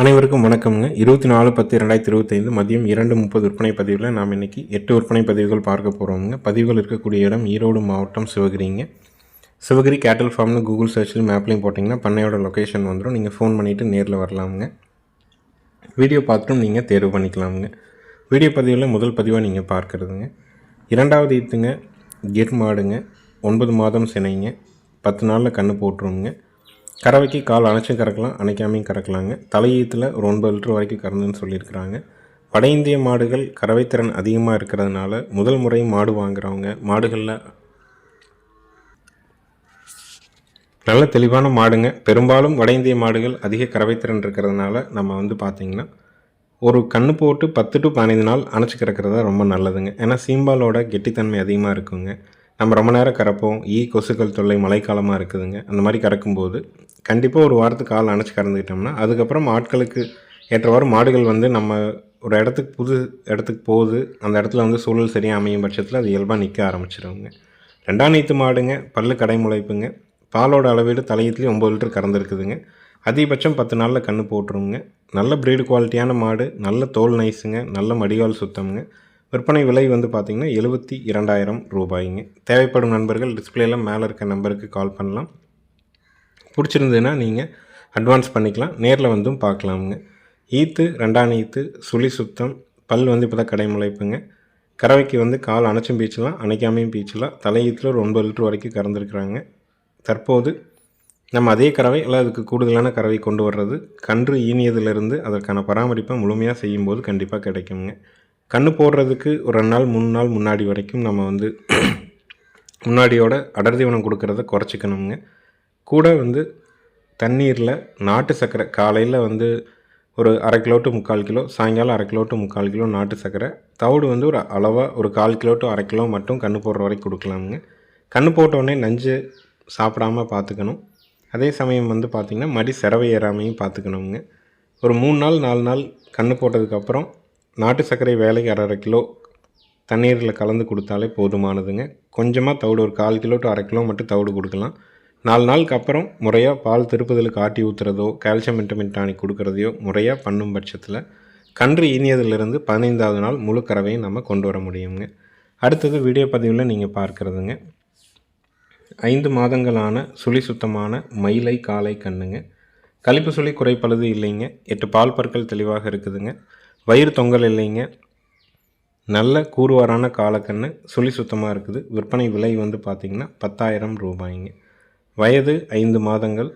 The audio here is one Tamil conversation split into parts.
அனைவருக்கும் வணக்கம்ங்க. இருபத்தி நாலு பத்து ரெண்டாயிரத்தி இருபத்தைந்து மதியம் இரண்டு முப்பது விற்பனை பதிவில் நாம் இன்னைக்கு எட்டு விற்பனை பதிவுகள் பார்க்க போகிறோங்க பதிவுகள் இருக்கக்கூடிய இடம் ஈரோடு மாவட்டம் சிவகிரிங்க. சிவகிரி கேட்டல் ஃபார்ம்னு கூகுள் சர்ச்சில் மேப்லையும் போட்டிங்கன்னா பண்ணையோட லொக்கேஷன் வந்துடும் நீங்கள் ஃபோன் பண்ணிவிட்டு நேரில் வரலாமுங்க. வீடியோ பார்த்துட்டும் நீங்கள் தேர்வு பண்ணிக்கலாமுங்க. வீடியோ பதிவில் முதல் பதிவாக நீங்கள் பார்க்குறதுங்க. இரண்டாவது ஈத்துங்க கிர் மாடுங்க ஒன்பது மாதம் சினைங்க பத்து நாளில் கன்று போட்டுருவோங்க கறவைக்கு கால் அணைச்சும் கறக்கலாம் அணைக்காமையும் கறக்கலாங்க. தலையீத்தில் ஒரு ஒன்பது லிட்டர் வரைக்கும் கறந்துன்னு சொல்லியிருக்கிறாங்க. வட இந்திய மாடுகள் கறவைத்திறன் அதிகமாக இருக்கிறதுனால முதல் முறை மாடு வாங்குறவங்க மாடுகளில் நல்ல தெளிவான மாடுங்க. பெரும்பாலும் வட இந்திய மாடுகள் அதிக கறவைத்திறன் இருக்கிறதுனால நம்ம வந்து பார்த்திங்கன்னா ஒரு கன்று போட்டு பத்து டு பதினைந்து நாள் அணைச்சி கறக்கிறது தான் ரொம்ப நல்லதுங்க. ஏன்னா சீம்பாலோட கெட்டித்தன்மை அதிகமாக இருக்குங்க. நம்ம ரொம்ப நேரம் கறப்போம். ஈ கொசுக்கள் தொல்லை மழைக்காலமாக இருக்குதுங்க. அந்த மாதிரி கறக்கும்போது கண்டிப்பாக ஒரு வாரத்துக்கு கால் அணைச்சி கறந்துக்கிட்டோம்னா அதுக்கப்புறம் ஆட்களுக்கு ஏற்றவாறு மாடுகள் வந்து நம்ம ஒரு இடத்துக்கு புது இடத்துக்கு போகுது. அந்த இடத்துல வந்து சூழல் சரியாக அமையும் பட்சத்தில் அது இயல்பாக நிற்க ஆரம்பிச்சிருவோங்க ரெண்டாம் நீத்து மாடுங்க பல்லு கடை முளைப்புங்க. பாலோட அளவீடு தலையத்துலேயும் ஒம்பது லிட்டர் கறந்துருக்குதுங்க. அதிகபட்சம் பத்து நாளில் கன்று போட்டுருவோங்க நல்ல ப்ரீடு குவாலிட்டியான மாடு நல்ல தோல் நைஸுங்க நல்ல மடிகால் சுத்தம்ங்க. விற்பனை விலை வந்து பார்த்திங்கன்னா எழுபத்தி இரண்டாயிரம் ரூபாய்ங்க. தேவைப்படும் நண்பர்கள் டிஸ்பிளேல மேலே இருக்க நம்பருக்கு கால் பண்ணலாம். பிடிச்சிருந்ததுன்னா நீங்கள் அட்வான்ஸ் பண்ணிக்கலாம். நேரில் வந்தும் பார்க்கலாமுங்க ஈத்து ரெண்டாம் ஈத்து சுழி சுத்தம் பல் வந்து இப்போ தான் கடைமுளைப்புங்க கறவைக்கு வந்து கால் அணைச்சும் பீச்சலாம் அணைக்காமையும் பீச்சலாம். தலையீத்தில் ஒரு ஒன்பது லிட்டர் வரைக்கும் கறந்துருக்குறாங்க. தற்போது நம்ம அதே கறவை இல்லை அதுக்கு கூடுதலான கறவை கொண்டு வர்றது கன்று ஈனியதுலேருந்து அதற்கான பராமரிப்பை முழுமையாக செய்யும்போது கண்டிப்பாக கிடைக்குங்க. கன்று போடுறதுக்கு ஒரு ரெண்டு நாள் மூணு நாள் முன்னாடி வரைக்கும் நம்ம வந்து முன்னாடியோட அடர் தீவனம் கொடுக்கறத குறைச்சிக்கணுங்க. கூட வந்து தண்ணீரில் நாட்டு சர்க்கரை காலையில் வந்து ஒரு அரை கிலோ டு முக்கால் கிலோ சாயங்காலம் அரை கிலோ டு முக்கால் கிலோ நாட்டு சர்க்கரை. தவிடு வந்து ஒரு அளவாக ஒரு கால் கிலோ டு அரை கிலோ மட்டும் கன்று போடுற வரைக்கும் கொடுக்கலாமுங்க. கன்று போட்டோடனே நஞ்சு சாப்பிடாம பார்த்துக்கணும். அதே சமயம் வந்து பார்த்திங்கன்னா மடி செரவை ஏறாமையும் பார்த்துக்கணுங்க. ஒரு மூணு நாள் நாலு நாள் கன்று போட்டதுக்கப்புறம் நாட்டு சர்க்கரை வேலைக்கு அரை அரை கிலோ தண்ணீரில் கலந்து கொடுத்தாலே போதுமானதுங்க. கொஞ்சமாக தவிடு ஒரு கால் கிலோ டு அரை கிலோ மட்டும் தவிடு கொடுக்கலாம். நாலு நாளுக்கு அப்புறம் முறையாக பால் திருப்புதலுக்கு ஆட்டி ஊற்றுறதோ கால்சியம் விட்டமின் டானிக் கொடுக்குறதையோ முறையாக பண்ணும் பட்சத்தில் கன்று ஈனியதிலிருந்து பதினைந்தாவது நாள் முழு கறவையும் நம்ம கொண்டு வர முடியுங்க. அடுத்தது வீடியோ பதிவில் நீங்கள் பார்க்குறதுங்க. ஐந்து மாதங்களான சுழி சுத்தமான மயிலை காலை கண்ணுங்க. கழிப்பு சுழி குறைப்பழுது இல்லைங்க. எட்டு பால் பற்கள் தெளிவாக இருக்குதுங்க. வயிறு தொங்கல் இல்லைங்க. நல்ல கூறுவாரான காலக்கண்ணு. சுழி சுத்தமாக இருக்குது. விற்பனை விலை வந்து பார்த்திங்கன்னா பத்தாயிரம் ரூபாய்ங்க. வயது ஐந்து மாதங்கள்.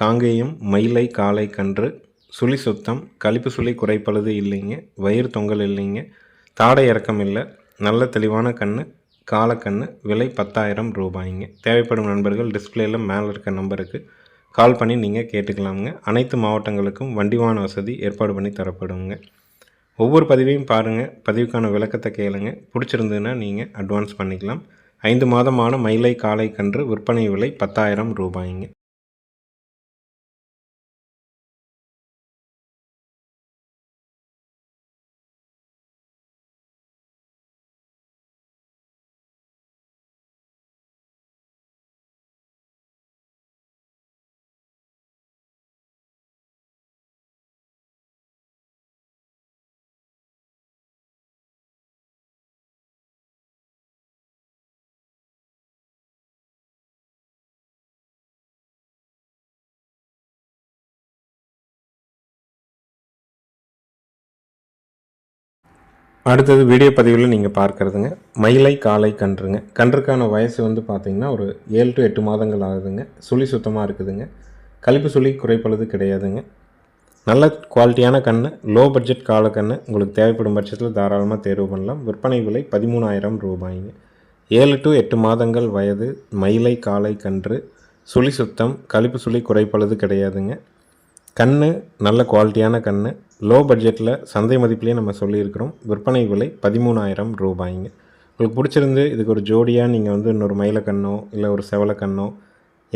காங்கேயம் மயிலை காலை கன்று. சுழி சுத்தம். கழிப்பு சுழி குறைப்பழுது இல்லைங்க. வயிறு தொங்கல் இல்லைங்க. தாடை இறக்கம் இல்லை. நல்ல தெளிவான கண்ணு. காலக்கண்ணு. விலை பத்தாயிரம் ரூபாய்ங்க. தேவைப்படும் நண்பர்கள் டிஸ்பிளேயில் மேலே இருக்க நம்பருக்கு கால் பண்ணி நீங்கள் கேட்டுக்கலாமுங்க. அனைத்து மாவட்டங்களுக்கும் வண்டிவான வசதி ஏற்பாடு பண்ணி தரப்படுங்க. ஒவ்வொரு பதிவையும் பாருங்கள் பதிவுக்கான விளக்கத்தை கேளுங்க. பிடிச்சிருந்ததுன்னா நீங்கள் அட்வான்ஸ் பண்ணிக்கலாம். ஐந்து மாதமான மயிலை காலை கன்று விற்பனை விலை பத்தாயிரம் ரூபாய்ங்க. அடுத்தது வீடியோ பதிவில் நீங்கள் பார்க்குறதுங்க. மயிலை காலை கன்றுங்க. கன்றுக்கான வயசு வந்து பார்த்திங்கன்னா ஒரு ஏழு டு எட்டு மாதங்கள் ஆகுதுங்க. சுழி சுத்தமாக இருக்குதுங்க. கழிப்பு சுழி குறைப்பழுது கிடையாதுங்க. நல்ல குவாலிட்டியான கன்று லோ பட்ஜெட் கால கன்று உங்களுக்கு தேவைப்படும் பட்சத்தில் தாராளமாக தேர்வு பண்ணலாம். விற்பனை விலை பதிமூணாயிரம் ரூபாய்ங்க. ஏழு டு எட்டு மாதங்கள் வயது மயிலை காலை கன்று. சுழி சுத்தம் கழிப்பு சுழி குறைப்பழுது கிடையாதுங்க. கன்று நல்ல குவாலிட்டியான கன்று லோ பட்ஜெட்டில் சந்தை மதிப்பிலே நம்ம சொல்லியிருக்கிறோம். விற்பனை விலை பதிமூணாயிரம் ரூபாய்ங்க. உங்களுக்கு பிடிச்சிருந்து இதுக்கு ஒரு ஜோடியாக நீங்கள் வந்து இன்னொரு மயிலக்கண்ணோ இல்லை ஒரு செவலக்கண்ணோ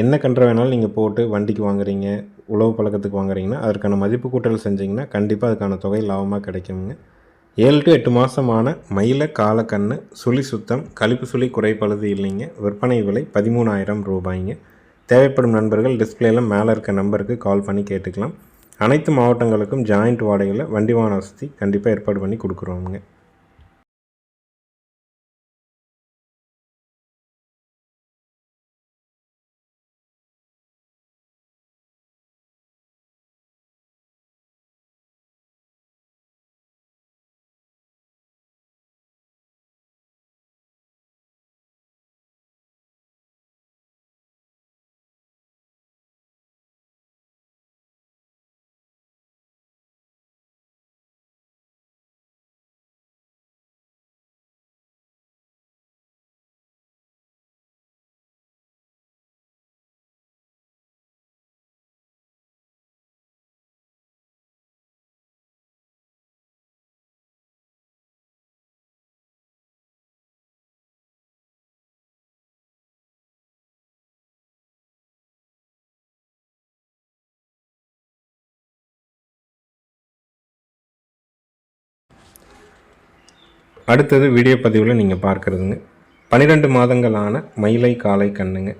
என்ன கன்று வேணாலும் நீங்கள் போட்டு வண்டிக்கு வாங்குறீங்க உழவு பழக்கத்துக்கு வாங்குறீங்கன்னா அதற்கான மதிப்பு கூட்டல் செஞ்சிங்கன்னா கண்டிப்பாக அதுக்கான தொகை லாபமாக கிடைக்குங்க. ஏழு டு எட்டு மாதமான மயில காலக்கண்ணு சுழி சுத்தம் கழிப்பு சுழி குறைப்பழுது இல்லைங்க. விற்பனை விலை பதிமூணாயிரம் ரூபாய்ங்க. தேவைப்படும் நண்பர்கள் டிஸ்பிளேயில் மேலே இருக்க நம்பருக்கு கால் பண்ணி கேட்டுக்கலாம். அனைத்து மாவட்டங்களுக்கும் ஜாயிண்ட் வாடகையில் வண்டி வாகன வசதி கண்டிப்பாக ஏற்பாடு பண்ணி கொடுக்குறோமுங்க. அடுத்தது வீடியோ பதிவில் நீங்கள் பார்க்குறதுங்க. பன்னிரெண்டு மாதங்களான மயிலை காளை கண்ணுங்க.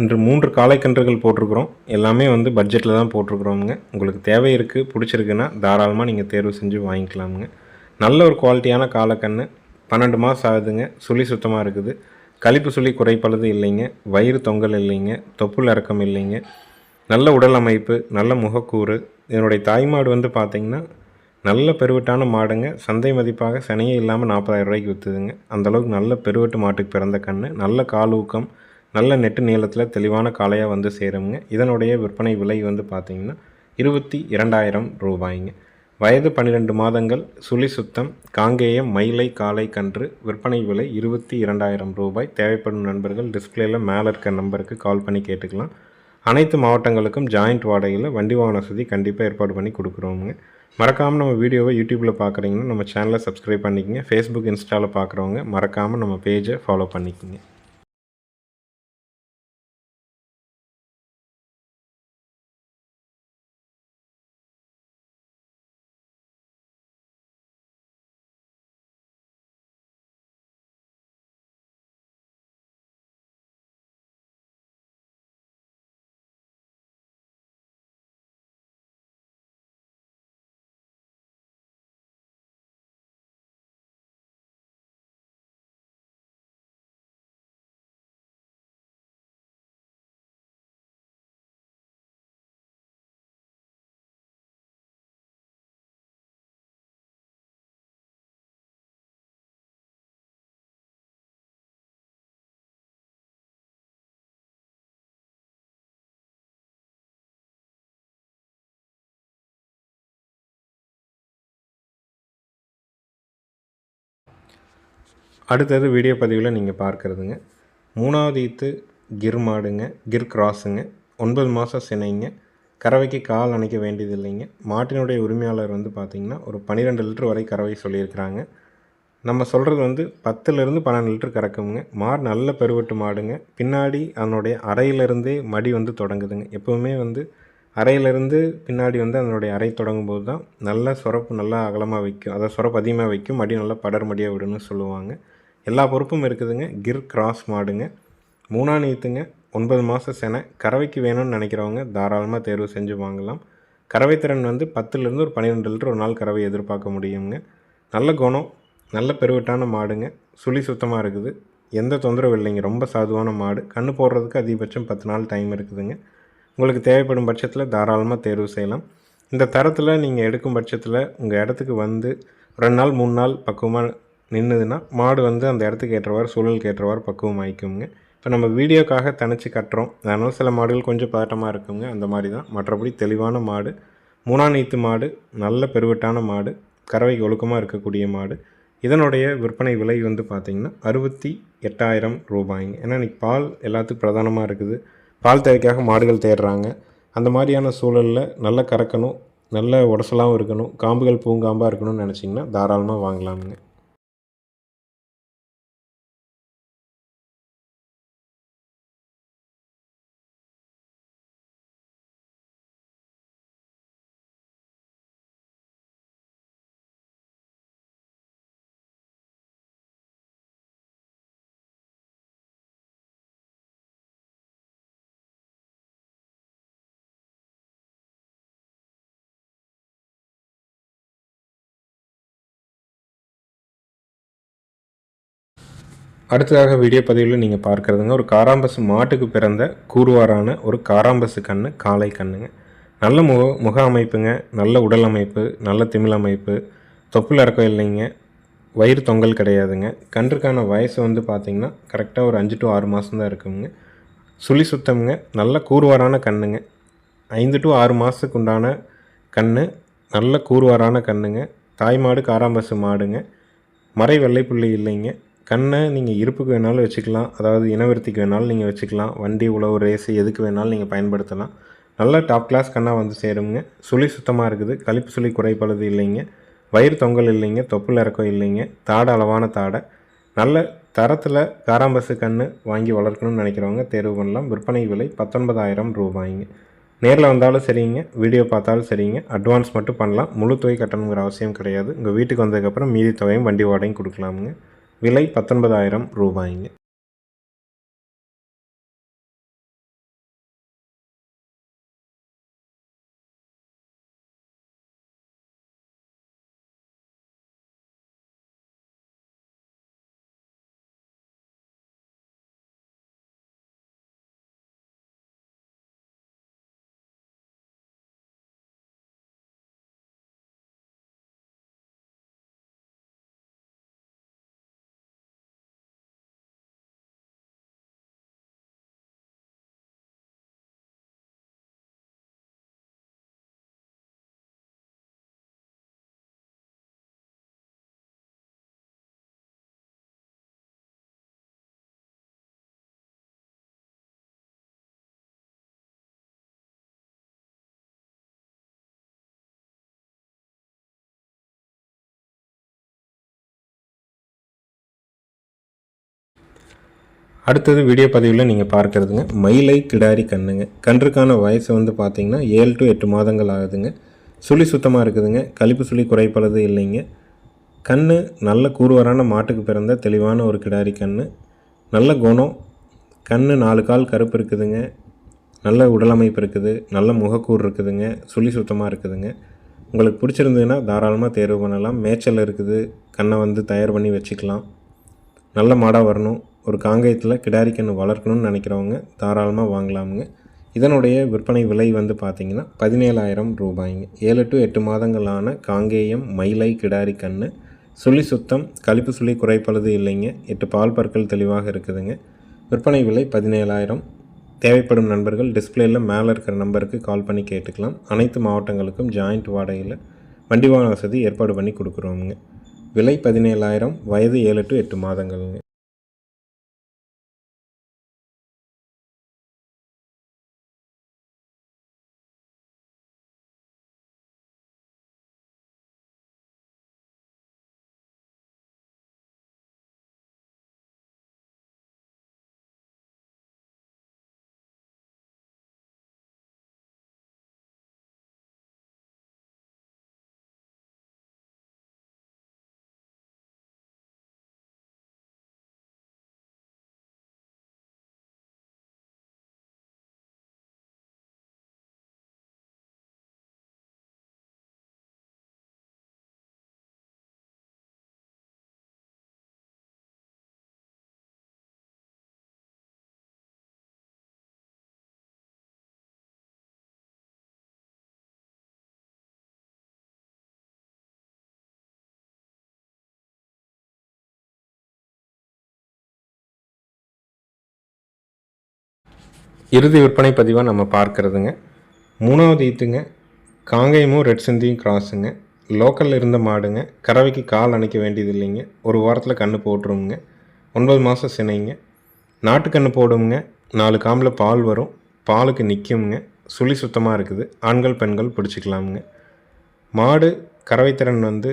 இன்று மூன்று காளைக்கன்றுகள் போட்டிருக்கிறோம். எல்லாமே வந்து பட்ஜெட்டில் தான் போட்டிருக்கிறோமுங்க. உங்களுக்கு தேவை இருக்குது பிடிச்சிருக்குன்னா தாராளமாக நீங்கள் தேர்வு செஞ்சு வாங்கிக்கலாமுங்க. நல்ல ஒரு குவாலிட்டியான காளைக்கன்று பன்னெண்டு மாதம் ஆகுதுங்க. சுழி சுத்தமாக இருக்குது. கழிப்பு சுழி குறைப்பளது இல்லைங்க. வயிறு தொங்கல் இல்லைங்க. தொப்புள் இறக்கம் இல்லைங்க. நல்ல உடல் அமைப்பு நல்ல முகக்கூறு. இதனுடைய தாய்மாடு வந்து பார்த்திங்கன்னா நல்ல பெருவட்டான மாடுங்க. சந்தை மதிப்பாக சனையே இல்லாமல் நாற்பதாயிரம் ரூபாய்க்கு விற்றுதுங்க அந்தளவுக்கு நல்ல பெருவட்டு மாட்டுக்கு பிறந்த கன்று நல்ல காலூக்கம் நல்ல நெட்டு நீளத்தில் தெளிவான காளையாக வந்து சேருங்க இதனுடைய விற்பனை விலை வந்து பார்த்திங்கன்னா இருபத்தி இரண்டாயிரம் ரூபாய்ங்க. வயது பன்னிரெண்டு மாதங்கள் சுழி சுத்தம் காங்கேயம் மயிலை காளை கன்று. விற்பனை விலை இருபத்தி இரண்டாயிரம் ரூபாய். தேவைப்படும் நண்பர்கள் டிஸ்பிளேயில் மேலே இருக்க நம்பருக்கு கால் பண்ணி கேட்டுக்கலாம். அனைத்து மாவட்டங்களுக்கும் ஜாயிண்ட் வாடகையில் வண்டி வாகன வசதி கண்டிப்பாக ஏற்பாடு பண்ணி கொடுக்குறோமுங்க. மறக்காமல் நம்ம வீடியோவை யூடியூப்பில் பார்க்குறீங்கன்னா நம்ம சேனலை சப்ஸ்கிரைப் பண்ணிக்கோங்க. ஃபேஸ்புக் இன்ஸ்டாவில் பார்க்குறவங்க மறக்காமல் நம்ம பேஜை ஃபாலோ பண்ணிக்கோங்க. அடுத்தது வீடியோ பதிவில் நீங்கள் பார்க்குறதுங்க. மூணாவது ஈத்து கிர் மாடுங்க கிர் கிராஸுங்க. ஒன்பது மாதம் சினைங்க. கறவைக்கு கால் அணைக்க வேண்டியது இல்லைங்க மாட்டினுடைய உரிமையாளர் வந்து பார்த்திங்கன்னா ஒரு பன்னிரெண்டு லிட்டர் வரை கறவை சொல்லியிருக்கிறாங்க. நம்ம சொல்கிறது வந்து பத்துலேருந்து பன்னெண்டு லிட்டர் கறக்குங்க. மாடு நல்ல பெருவெட்டு மாடுங்க. பின்னாடி அதனுடைய அறையிலேருந்தே மடி வந்து தொடங்குதுங்க. எப்போவுமே வந்து அறையிலேருந்து பின்னாடி வந்து அதனுடைய அறை தொடங்கும் போது தான் நல்ல சுரப்பு நல்லா அகலமாக வைக்கும். அதாவது சுரப்பு அதிகமாக வைக்கும். மடி நல்லா படர் மடியாக விடுன்னு சொல்லுவாங்க. எல்லா பொறுப்பும் இருக்குதுங்க. கிர் கிராஸ் மாடுங்க. மூணா நீத்துங்க. ஒன்பது மாத செனை. கறவைக்கு வேணும்னு நினைக்கிறவங்க தாராளமாக தேர்வு செஞ்சு வாங்கலாம். கறவை திறன் வந்து பத்துலேருந்து ஒரு பன்னிரெண்டு லிட்டர் ஒரு நாள் கறவை எதிர்பார்க்க முடியுங்க. நல்ல குணம். நல்ல பெருவட்டான மாடுங்க. சுழி சுத்தமாக இருக்குது. எந்த தொந்தரவும் இல்லைங்க. ரொம்ப சாதுவான மாடு. கன்று போடுறதுக்கு அதிகபட்சம் பத்து நாள் டைம் இருக்குதுங்க. உங்களுக்கு தேவைப்படும் பட்சத்தில் தாராளமாக தேர்வு செய்யலாம். இந்த தரத்தில் நீங்கள் எடுக்கும் பட்சத்தில் உங்கள் இடத்துக்கு வந்து ரெண்டு நாள் மூணு நாள் பக்குவமாக நின்றுதுன்னா மாடு வந்து அந்த இடத்துக்கு ஏற்றவாறு சூழலுக்கு ஏற்றவாறு பக்குவம் ஆகிக்குங்க இப்போ நம்ம வீடியோக்காக தனிச்சு கட்டுறோம். அதனால் சில மாடுகள் கொஞ்சம் பதட்டமாக இருக்குங்க. அந்த மாதிரி தான் மற்றபடி தெளிவான மாடு மூணாம் நீத்து மாடு நல்ல பெருவட்டான மாடு கறவைக்கு ஒழுக்கமாக இருக்கக்கூடிய மாடு. இதனுடைய விற்பனை விலை வந்து பார்த்திங்கன்னா அறுபத்தி எட்டாயிரம் ரூபாய்ங்க. ஏன்னா இன்றைக்கி பால் எல்லாத்துக்கும் பிரதானமாக இருக்குது. பால் தேவைக்காக மாடுகள் தேடுறாங்க. அந்த மாதிரியான சூழலில் நல்ல கறக்கணும் நல்ல உடசலாகவும் இருக்கணும் காம்புகள் பூங்காம்பாக இருக்கணும்னு நினச்சிங்கன்னா தாராளமாக வாங்கலாமுங்க. அடுத்ததாக வீடியோ பதிவில் நீங்கள் பார்க்குறதுங்க ஒரு காராம்பசு மாட்டுக்கு பிறந்த கூறுவாரான ஒரு காராம்பசு கன்று காளை கண்ணுங்க. நல்ல முக முக அமைப்புங்க நல்ல உடல் அமைப்பு நல்ல திமிழ் அமைப்பு தொப்புள் இறக்கம் இல்லைங்க வயிறு தொங்கல் கிடையாதுங்க. கன்றுக்கான வயசு வந்து பார்த்திங்கன்னா கரெக்டாக ஒரு அஞ்சு டு ஆறு மாதம் தான் இருக்குங்க. சுழி சுத்தம்ங்க நல்ல கூறுவாரான கண்ணுங்க. ஐந்து டு ஆறு மாதத்துக்கு உண்டான கன்று நல்ல கூறுவாரான கண்ணுங்க. தாய் மாடு காராம்பசு மாடுங்க. மறை வெள்ளைப்புள்ளி இல்லைங்க. கண்ணை நீங்கள் இருப்புக்கு வேணாலும் வச்சுக்கலாம். அதாவது இனவிருத்திக்கு வேணாலும் நீங்கள் வச்சுக்கலாம். வண்டி உழவு ரேஸு எதுக்கு வேணாலும் நீங்கள் பயன்படுத்தலாம். நல்ல டாப் கிளாஸ் கண்ணாக வந்து சேருங்க. சுழி சுத்தமாக இருக்குது. கழிப்பு சுழி குறைப்பழுது இல்லைங்க. வயிறு தொங்கல் இல்லைங்க. தொப்புள் இறக்கம் இல்லைங்க. தாடை அளவான தாடை. நல்ல தரத்தில் காராம்பசு கன்று வாங்கி வளர்க்கணும்னு நினைக்கிறவங்க தேர்வு பண்ணலாம். விற்பனை விலை பத்தொன்பதாயிரம் ரூபாய்ங்க. நேரில் வந்தாலும் சரிங்க. வீடியோ பார்த்தாலும் சரிங்க. அட்வான்ஸ் மட்டும் பண்ணலாம். முழு தொகை கட்டணுங்கிற அவசியம் கிடையாது. உங்கள் வீட்டுக்கு வந்ததுக்கப்புறம் மீதி தொகையும் வண்டி வாடகையும் கொடுக்கலாமுங்க. விலை பத்தொன்பதாயிரம் ரூபாய்ங்க. அடுத்தது வீடியோ பதிவில் நீங்கள் பார்க்குறதுங்க மயிலை கிடாரி கண்ணுங்க. கன்றுக்கான வயசு வந்து பார்த்தீங்கன்னா ஏழு டு எட்டு மாதங்கள் ஆகுதுங்க. சுழி சுத்தமாக இருக்குதுங்க. கழிப்பு சுழி குறைப்பளது இல்லைங்க. கண் நல்ல கூறுவரான மாட்டுக்கு பிறந்த தெளிவான ஒரு கிடாரி கண் நல்ல குணம் கண் நாலு கால் கருப்பு இருக்குதுங்க. நல்ல உடலமைப்பு இருக்குது. நல்ல முகக்கூறு இருக்குதுங்க. சுழி சுத்தமாக இருக்குதுங்க. உங்களுக்கு பிடிச்சிருந்ததுன்னா தாராளமாக தேர்வு பண்ணலாம். மேய்ச்சல் இருக்குது. கண்ணை வந்து தயார் பண்ணி வச்சுக்கலாம். நல்ல மாடாக வரணும். ஒரு காங்கேயத்தில் கிடாரி கன்று வளர்க்கணும்னு நினைக்கிறவங்க தாராளமாக வாங்கலாமுங்க. இதனுடைய விற்பனை விலை வந்து பார்த்திங்கன்னா பதினேழாயிரம் ரூபாய்ங்க. ஏழு டு எட்டு மாதங்களான காங்கேயம் மயிலை கிடாரி கன்று சுழி சுத்தம் கழிப்பு சுழி குறைப்பழுது இல்லைங்க. எட்டு பால் பற்கள் தெளிவாக இருக்குதுங்க. விற்பனை விலை பதினேழாயிரம். தேவைப்படும் நண்பர்கள் டிஸ்பிளேயில் மேலே இருக்கிற நம்பருக்கு கால் பண்ணி கேட்டுக்கலாம். அனைத்து மாவட்டங்களுக்கும் ஜாயிண்ட் வாடகையில் வண்டி வாகன வசதி ஏற்பாடு பண்ணி கொடுக்குறோமுங்க. விலை பதினேழாயிரம் வயது ஏழு டு எட்டு மாதங்கள்ங்க. இறுதி விற்பனை பதிவாக நம்ம பார்க்குறதுங்க. மூணாவது ஈத்துங்க காங்கேயமும் ரெட் சிந்தியும் கிராஸுங்க. லோக்கலில் இருந்த மாடுங்க கறவைக்கு கால் அணைக்க வேண்டியது இல்லைங்க ஒரு வாரத்தில் கன்று போட்டுருவோங்க ஒன்பது மாதம் சினைங்க. நாட்டுக்கன்று போடுங்க நாலு காம்பில் பால் வரும். பாலுக்கு நிற்குங்க சுழி சுத்தமாக இருக்குது. ஆண்கள் பெண்கள் பிடிச்சிக்கலாமுங்க. மாடு கறவைத்திறன் வந்து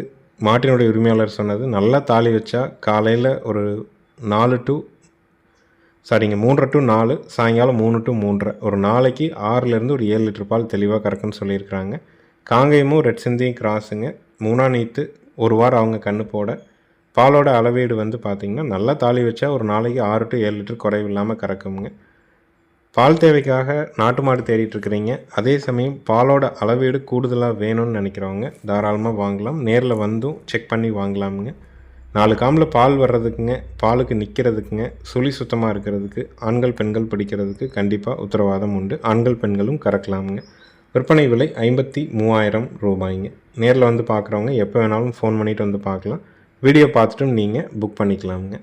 மாட்டினுடைய உரிமையாளர் சொன்னது நல்லா தாலி வச்சா காலையில் ஒரு நாலு டு சரிங்க மூன்றரை டு நாலு சாயங்காலம் மூணு டு மூன்றரை. ஒரு நாளைக்கு ஆறுலேருந்து ஒரு ஏழு லிட்டர் பால் தெளிவாக கறக்குன்னு சொல்லியிருக்கிறாங்க. காங்கேயமும் ரெட் சிந்தியும் கிராஸுங்க. மூணா நீத்து ஒரு வாரம் அவங்க கண்ணு போட. பாலோட அளவீடு வந்து பார்த்திங்கன்னா நல்லா தாலி வச்சா ஒரு நாளைக்கு ஆறு டு ஏழு லிட்டர் குறைவு இல்லாமல் கறக்குங்க. பால் தேவைக்காக நாட்டு மாடு தேடிட்டுருக்கிறீங்க அதே சமயம் பாலோட அளவீடு கூடுதலாக வேணும்னு நினைக்கிறவங்க தாராளமாக வாங்கலாம். நேரில் வந்தும் செக் பண்ணி வாங்கலாமுங்க. நாலு காமில் பால் வர்றதுக்குங்க பாலுக்கு நிற்கிறதுக்குங்க சுழி சுத்தமாக இருக்கிறதுக்கு ஆண்கள் பெண்கள் பிடிக்கிறதுக்கு கண்டிப்பாக உத்தரவாதம் உண்டு. ஆண்கள் பெண்களும் கறக்கலாமுங்க. விற்பனை விலை ஐம்பத்தி மூவாயிரம் ரூபாய்ங்க. நேரில் வந்து பார்க்குறவங்க எப்போ வேணாலும் ஃபோன் பண்ணிவிட்டு வந்து பார்க்கலாம் வீடியோ பார்த்துட்டும் நீங்கள் புக் பண்ணிக்கலாமுங்க.